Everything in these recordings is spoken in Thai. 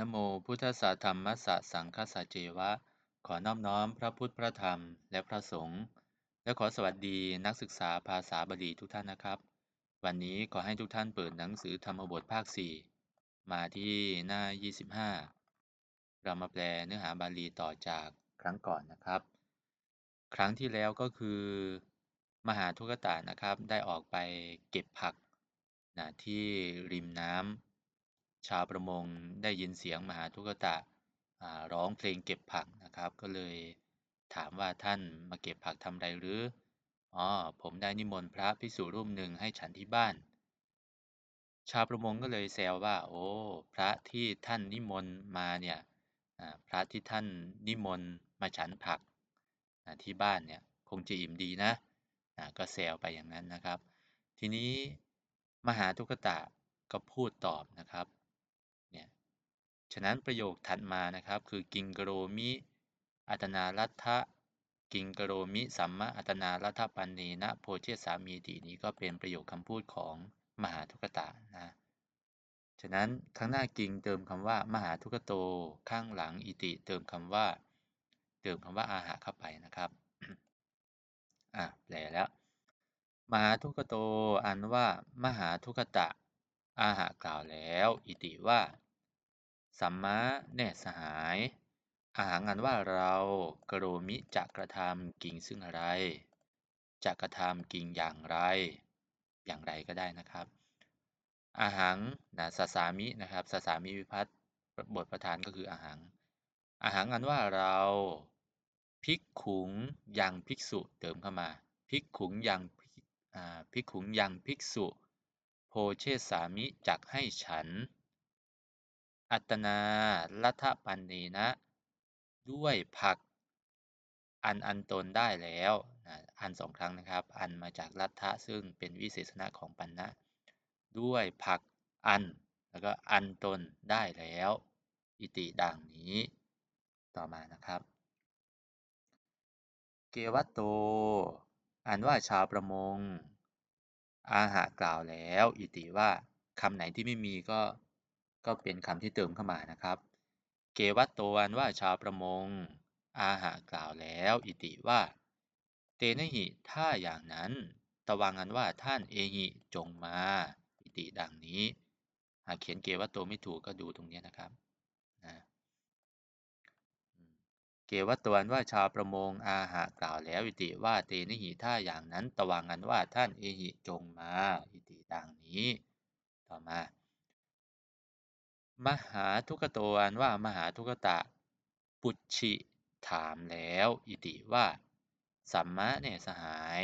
นะโมพุทธสสะธรรมสสะสังฆสสะเจวะ ขอนอบน้อมพระพุทธพระธรรมและพระสงฆ์และขอสวัสดีนักศึกษาภาษาบาลีทุกท่านนะครับ วันนี้ขอให้ทุกท่านเปิดหนังสือธรรมบทภาค 4 มาที่หน้า 25 เรามาแปลเนื้อหาบาลีต่อจากครั้งก่อนนะครับ ครั้งที่แล้วก็คือ มหาทุกตะนะครับได้ออกไปเก็บผักนะที่ริมน้ำ ชาวประมงได้ยินเสียงมหาทุกตะร้องเพลงเก็บผักนะครับ ก็เลยถามว่าท่านมาเก็บผักทำไรหรืออ๋อผมได้นิมนต์พระภิกษุรูปหนึ่งให้ฉันที่บ้าน ชาวประมงก็เลยแซวว่า โอ้พระที่ท่านนิมนต์มาเนี่ยพระที่ท่านนิมนต์มาฉันผักที่บ้านเนี่ยคงจะอิ่มดีนะก็แซวไปอย่างนั้นนะครับ ทีนี้มหาทุกตะก็พูดตอบนะครับ ฉะนั้นประโยคถัดมานะครับคือกิงกโรมิอัตนารัฐะกิงกโรมิสัมมาอัตนารัฐปันเนนะโพเชสามีตีนี้ก็เป็นประโยคคำพูดของมหาทุกตะนะ ฉะนั้นข้างหน้ากิงเติมคำว่า มหาทุกโต ข้างหลังอิติเติมคำว่า เติมคำว่าอาหาเข้าไปนะครับ อะแปลแล้ว มหาทุกโตอันว่า มหาทุกตะ อาหากล่าวแล้ว อิติว่า สัมมาแน่สหาย อาหางันว่าเรากโรมิจะกระทำกิ่งซึ่งอะไร จะกระทำกิ่งอย่างไร อย่างไรก็ได้นะครับ อาหารนะสสามินะครับสสามิวิพัตบทประธานก็คืออาหารอาหารอันว่าเราพิกขุงยังภิกษุเติมเข้ามาพิกขุงยังภิกขุงยังภิกษุ โพเชสามิจักให้ฉัน อัตนาลัทปันเนนะ ด้วยผักอันอันตนได้แล้วอันสองครั้งนะครับ อันมาจากลัทธะซึ่งเป็นวิเศษณะของปันนะ ด้วยผักอัน แล้วก็อันตนได้แล้ว อิติดังนี้ ต่อมานะครับ เกวัตโตอ่านว่าชาวประมง อาหากล่าวแล้ว อิติว่าคำไหนที่ไม่มีก็ ก็เป็นคำที่เติมเข้ามานะครับ เกวัตโตอันว่าชาวประมง อาหากล่าวแล้ว อิติว่า เตนหิถ้าอย่างนั้น ตวังอันว่าท่านเอหิจงมา อิติดังนี้ หากเขียนเกวัตโตไม่ถูกก็ดูตรงนี้นะครับนะเกวัตตวันว่าชาวประมงอาหากล่าวแล้วอิติว่าเตนิหิถ้าอย่างนั้นตวังกันว่าท่านเอหิจงมาอิติดังนี้ ต่อมา มหาทุกโตอันว่ามหาทุกตะ ปุชิถามแล้วอิติว่า สัมมะเนี่ยสหาย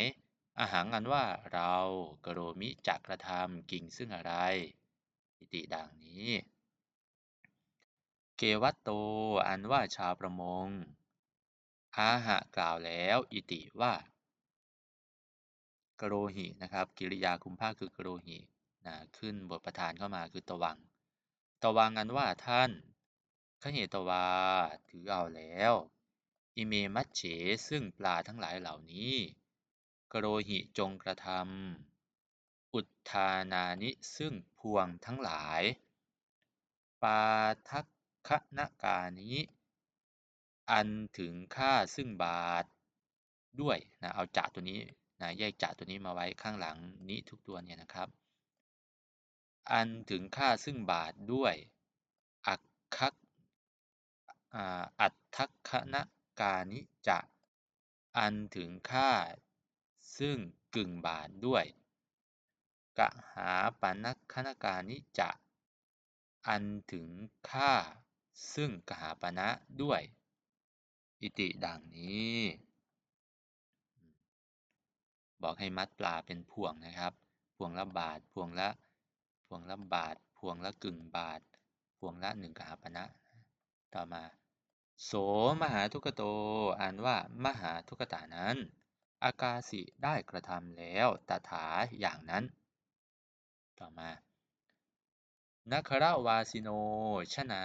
อาหารอันว่าเรากโรมิจักกระทำกิ่งซึ่งอะไร อิติดังนี้ เกวัตโตอันว่าชาวประมง อาหะกล่าวแล้วอิติว่ากโรหินะครับ กิริยาคุมภาคคือกโรหินะขึ้นบทประธานเข้ามาคือตวัง ตวังอันว่าท่านขเหตวา ถือเอาแล้ว อิเมมัชเฉซึ่งปลาทั้งหลายเหล่านี้ กโรหิจงกระทำอุทานานิซึ่งพวงทั้งหลาย ปาทักคณกานี้ อันถึงค่าซึ่งบาท ด้วยนะเอาจ่าตัวนี้นะแยกจ่าตัวนี้มาไว้ข้างหลังนี้ทุกตัวเนี่ยนะครับ อันถึงค่าซึ่งบาทด้วย อักคักอัตทักคณกานิจะ อันถึงค่าซึ่งกึ่งบาทด้วย กะหาปนักคณกานิจะ อันถึงค่าซึ่งกหาปณะด้วย อิติดังนี้ บอกให้มัดปลาเป็นพวงนะครับ พวงละบาท พวงละ วงละบาท พวงละกึ่งบาท พวงละหนึ่งกหาปณะต่อมา โสมหาทุกโต อ่านว่ามหาทุกตานั้น อากาสิได้กระทำแล้วตถาอย่างนั้น ต่อมานัครวาสิโนชนา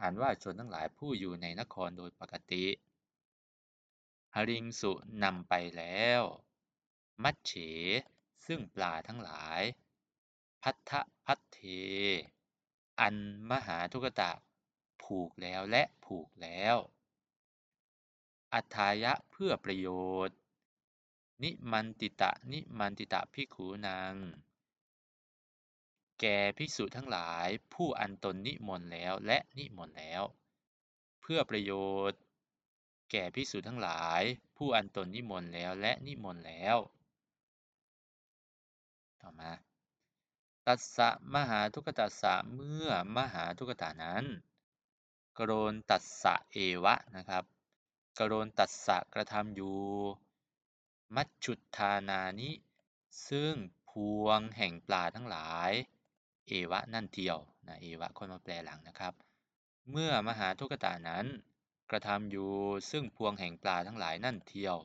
อ่านว่าชนทั้งหลายผู้อยู่ในนครโดยปกติหริงสุนำไปแล้ว มัชเฉ ซึ่งปลาทั้งหลาย พัทธพัทเท อันมหาทุกตะ ผูกแล้วและผูกแล้ว อัฏฐายะเพื่อประโยชน์ นิมันติตะ นิมันติตะพิขุนางแก่ภิกษุทั้งหลายผู้อันตนนิมนต์แล้วและนิมนต์แล้ว เพื่อประโยชน์ แก่ภิกษุทั้งหลาย ผู้อันตนนิมนต์แล้วและนิมนต์แล้ว ต่อมา ตัสสะมหาทุกขตัสสะเมื่อมหาทุกขตานั้น กรณตัสสะเอวะนะครับ กรณตัสสะกระทำอยู่ มัจฉุทานานิ ซึ่งพวงแห่งปลาทั้งหลาย เอวะนั่นเทียวนะเอวะค่อยมาแปลหลังนะครับ เมื่อมหาทุกขตานั้น กระทำอยู่ซึ่งพวงแห่งปลาทั้งหลายนั่นเทียว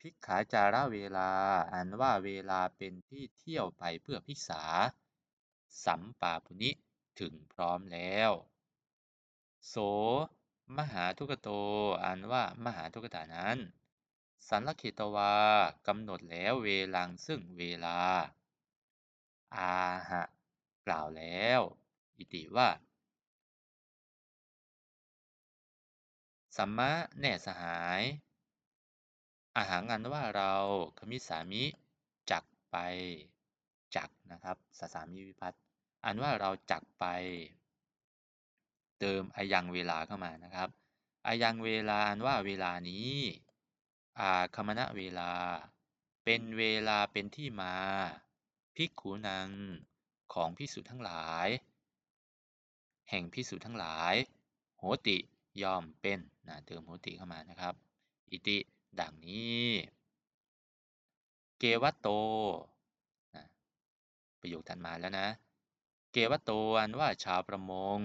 พิกขาจาระเวลา อันว่าเวลาเป็นที่เที่ยวไปเพื่อพิกษา สัมปาปุนิถึงพร้อมแล้ว โส มหาทุกโต อันว่ามหาทุกตานั้น สันลเขตวากำหนดแล้วเวลังซึ่งเวลา อาหะ กล่าวแล้ว อิติว่าสัมมะแน่สหาย อาหารอันว่าเราคมิสามิจักไปจักนะครับสสามิวิพัตอันว่าเราจักไป เติมอายังเวลาเข้ามานะครับอายังเวลาอันว่าเวลานี้อาคมณะเวลา เป็นเวลาเป็นที่มาภิกขุนังของพิสุทั้งหลาย แห่งพิสุทั้งหลาย โหติยอมเป็นนะเติมโหติเข้ามานะครับ อิติ ดังนี้ เกวัตโต ประโยคถัดมาแล้วนะ เกวัตโตอันว่าชาวประมง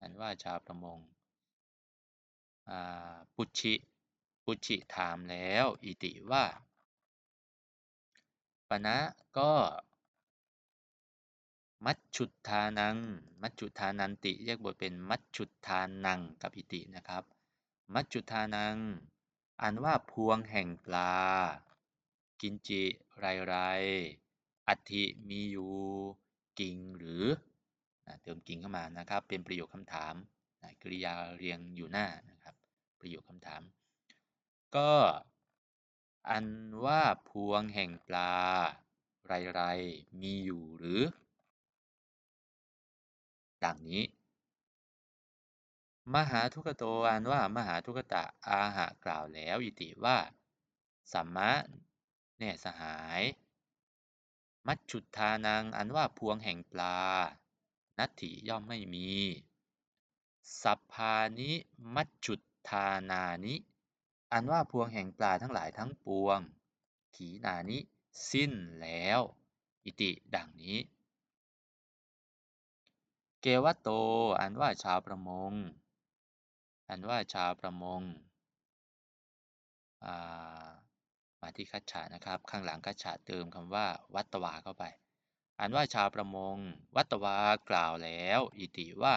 อันว่าชาวประมง ปุชิ ปุชิถามแล้ว อิติว่าปณะก็ มัจฉุทานัง มัจฉุทานันติแยกบทเป็นมัจฉุทานังกับอิตินะครับ มัจฉุทานัง อันว่าพวงแห่งปลา กินจิไรไร อัติมีอยู่กิ่งหรือเติมกิ่งเข้ามานะครับ เป็นประโยคคำถามกริยาเรียงอยู่หน้านะครับ ประโยคคำถาม ก็อันว่าพวงแห่งปลา ไรไรมีอยู่หรือ ดังนี้ มหาทุกโตอันว่ามหาทุกตะอาหะกล่าวแล้วอิติว่า สัมมะแน่สหาย มัจฉุทานังอันว่าพวงแห่งปลา นัตถิย่อมไม่มี สัพพานิมัจฉุทานานิ อันว่าพวงแห่งปลาทั้งหลายทั้งปวง ขีนานิสิ้นแล้ว อิติดังนี้ เกวัตโต อันว่าชาวประมง อันว่าชาวประมงมาที่คัจฉานะครับ ข้างหลังคัจฉาเติมคำว่า วัตวาเข้าไป อันว่าชาวประมง วัตวากล่าวแล้ว อิติว่า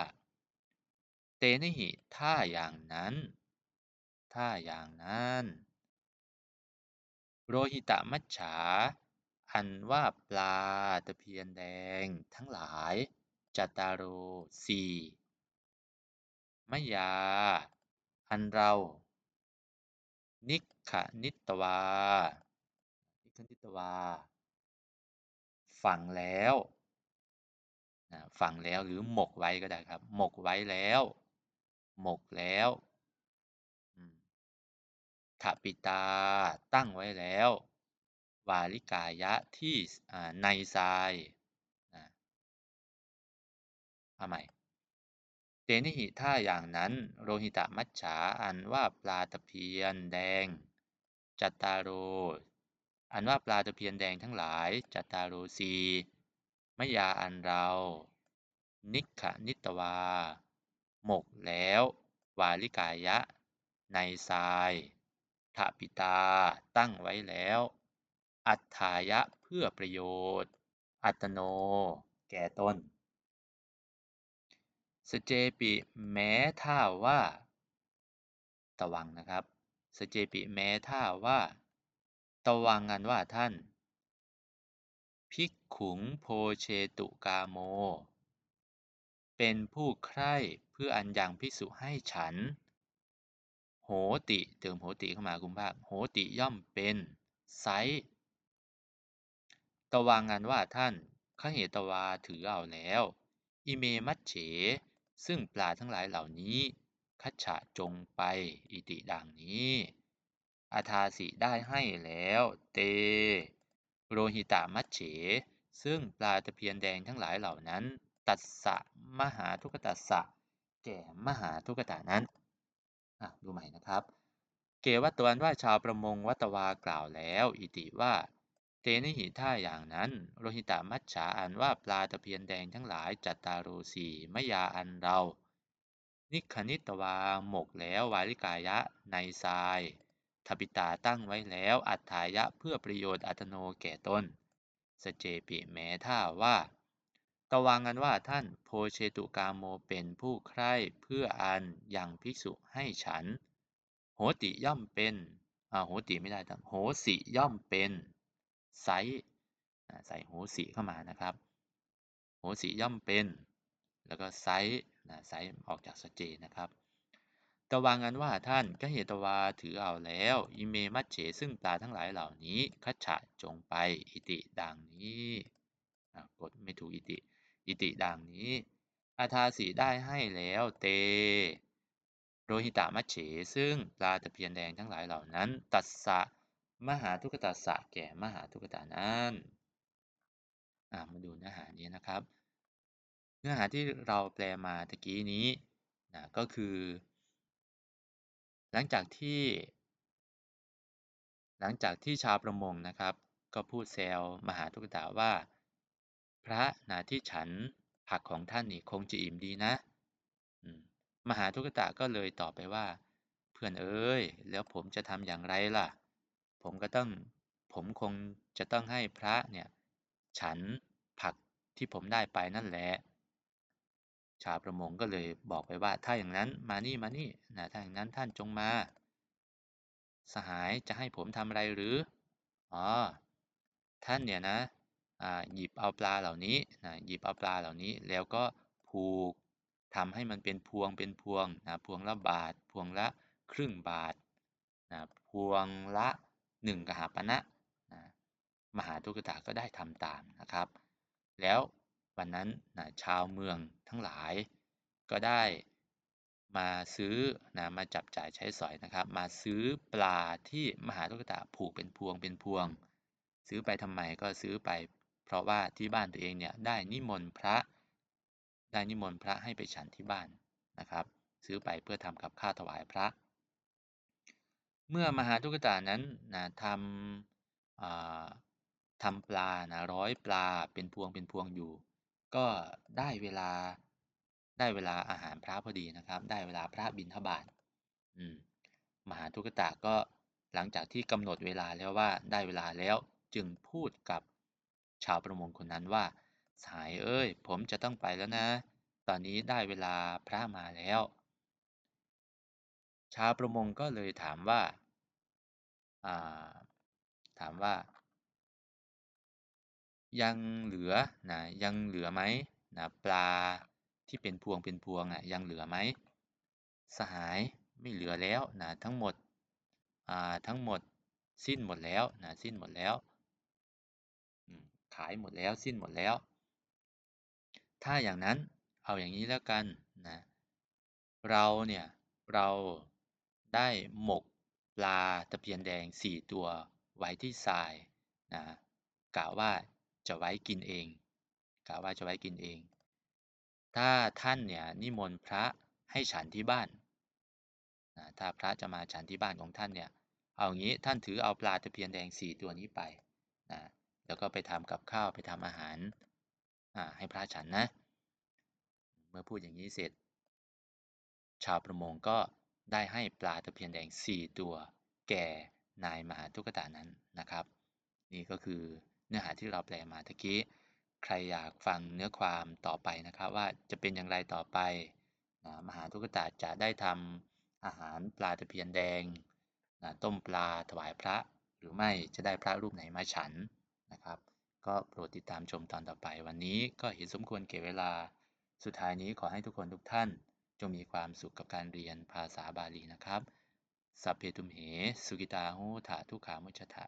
เตนิหิถ้าอย่างนั้น ถ้าอย่างนั้น โรหิตะมัจฉา อันว่าปลาตะเพียนแดงทั้งหลาย จัตตาโรสี่ มยา อันเรา นิขนิตวา นิขนิตวา ฝังแล้วฝังแล้วหรือหมกไว้ก็ได้ครับ หมกไว้แล้ว หมกแล้วขปิตา ตั้งไว้แล้ว วาลิกายะที่ในทรายเอาใหม่ เตนิหิถ้าอย่างนั้น โรหิตะมัจฉาอันว่าปลาตะเพียนแดง จัตตาโร อันว่าปลาตะเพียนแดงทั้งหลาย จัตตาโรสีมยาอันเรา นิขนิตวา หมกแล้ว วาลิกายะ ในทรายทปิตา ตั้งไว้แล้ว อัฏฐายะเพื่อประโยชน์ อัตโน แก่ตน สเจปิแม้ถ้าว่า ตวังนะครับ สเจปิแม้ถ้าว่า ตวังกันว่าท่านภิกขุงโพเชตุกาโม เป็นผู้ใคร่เพื่ออันยังภิกษุให้ฉัน โหติเติมโหติเข้ามาคุณภาค โหติย่อมเป็นไซตวางันว่าท่านขเหตวาถือเอาแล้ว อิเมมัจเฉ ซึ่งปลาทั้งหลายเหล่านี้ คัจฉะจงไป อิติดังนี้อาทาสิได้ให้แล้ว เต โรหิตามัจเฉ ซึ่งปลาตะเพียนแดงทั้งหลายเหล่านั้น ตัสสะมหาทุกตัสสะ แก่มหาทุกตานั้นดูใหม่นะครับ เกวัตวันว่าชาวประมงวัตวากล่าวแล้ว อิติว่า เตนิหิท่าอย่างนั้นโรหิตามัจฉาอันว่าปลาตะเพียนแดงทั้งหลายจัตตารูสีมยาอันเรา นิคณิตวาหมกแล้ววาลิกายะในทรายทปิตาตั้งไว้แล้วอัฏฐายะเพื่อประโยชน์อัตโนแก่ตนสเจปิแม้ท่าว่าตวังกันว่าท่านโพเชตุกาโมเป็นผู้ใคร่เพื่ออันยังภิกษุให้ฉัน โหติย่อมเป็นอ่าโหติไม่ได้ตั้งโหสิย่อมเป็น ไซใส่โหสีเข้ามานะครับโหสีย่อมเป็น แล้วก็ไซนะไซออกจากสเจนะครับตวางันว่าท่านก็เหตวาถือเอาแล้ว อิเมมัจเฉซึ่งปลาทั้งหลายเหล่านี้ คัจฉะจงไปอิติดังนี้กดไม่ถูกอิติ อิติดังนี้ อาทาสีได้ให้แล้วเตโรหิตามัจเฉซึ่งปลาตะเพียนแดงทั้งหลายเหล่านั้น ตัดสะ มหาทุกตาสะแก่มหาทุกตานั้นมาดูเนื้อหานี้นะครับ เนื้อหาที่เราแปลมาตะกี้นี้นะก็คือ หลังจากที่ หลังจากที่ชาวประมงนะครับ ก็พูดแซวมหาทุกตาว่า พระนาที่ฉันผักของท่านนี่คงจะอิ่มดีนะมหาทุกตะก็เลยตอบไปว่า เพื่อนเอ้ย แล้วผมจะทำอย่างไรล่ะ ผมก็ต้องผมคงจะต้องให้พระเนี่ย ฉันผักที่ผมได้ไปนั่นแหละชาวประมงก็เลยบอกไปว่า ถ้าอย่างนั้นมานี่มานี่นะถ้าอย่างนั้นท่านจงมา สหายจะให้ผมทำอะไรหรืออ๋อท่านเนี่ยนะหยิบเอาปลาเหล่านี้นะหยิบเอาปลาเหล่านี้ แล้วก็ผูกทำให้มันเป็นพวงเป็นพวงนะพวงละบาท พวงละครึ่งบาทนะพวงละ หนึ่งกหาปณะนะมหาทุกตาก็ได้ทำตามนะครับ แล้ววันนั้นนะชาวเมืองทั้งหลายก็ได้มาซื้อนะมาจับจ่ายใช้สอยนะครับ มาซื้อปลาที่มหาทุกตาผูกเป็นพวงเป็นพวง ซื้อไปทำไมก็ซื้อไป เพราะว่าที่บ้านตัวเองเนี่ยได้นิมนต์พระได้นิมนต์พระให้ไปฉันที่บ้านนะครับ ซื้อไปเพื่อทำกับข้าวถวายพระ เมื่อมหาทุกตานั้นนะทำทำปลานะร้อยปลาเป็นพวงเป็นพวงอยู่ ก็ได้เวลาได้เวลาอาหารพระพอดีนะครับ ได้เวลาพระบิณฑบาตมหาทุกตะก็หลังจากที่กำหนดเวลาแล้วว่าได้เวลาแล้วจึงพูดกับชาวประมงคนนั้นว่า สายเอ้ย ผมจะต้องไปแล้วนะ ตอนนี้ได้เวลาพระมาแล้ว ชาวประมงก็เลยถามว่าถามว่า ยังเหลือนะยังเหลือไหมนะปลาที่เป็นพวงเป็นพวงอะยังเหลือไหมสหายไม่เหลือแล้วนะทั้งหมดทั้งหมดสิ้นหมดแล้วนะสิ้นหมดแล้วขายหมดแล้วสิ้นหมดแล้ว ถ้าอย่างนั้นเอาอย่างนี้แล้วกันนะเราเนี่ยเรา ได้หมกปลาตะเพียนแดงสี่ตัวไว้ที่ทรายนะกะว่าจะไว้กินเองกะว่าจะไว้กินเอง ถ้าท่านเนี่ยนิมนต์พระให้ฉันที่บ้านนะถ้าพระจะมาฉันที่บ้านของท่านเนี่ยเอางี้ท่านถือเอาปลาตะเพียนแดงสี่ตัวนี้ไปนะแล้วก็ไปทำกับข้าวไปทำอาหารให้พระฉันนะ เมื่อพูดอย่างนี้เสร็จ ชาวประมงก็ ได้ให้ปลาตะเพียนแดง 4 ตัว แก่นายมหาทุกตานั้นนะครับ นี่ก็คือเนื้อหาที่เราแปลมาตะกี้ ใครอยากฟังเนื้อความต่อไปนะครับ ว่าจะเป็นอย่างไรต่อไปนะมหาทุกตาจะได้ทำอาหารปลาตะเพียนแดงนะต้มปลาถวายพระหรือไม่จะได้พระรูปไหนมาฉันนะครับ ก็โปรดติดตามชมตอนต่อไป วันนี้ก็เห็นสมควรเก็บเวลา สุดท้ายนี้ขอให้ทุกคนทุกท่าน งมีความสุขกับการเรียนภาษาบาลีนะครับ สัพเพตุมเห สุกิตาหูถาทุกขามุชตะ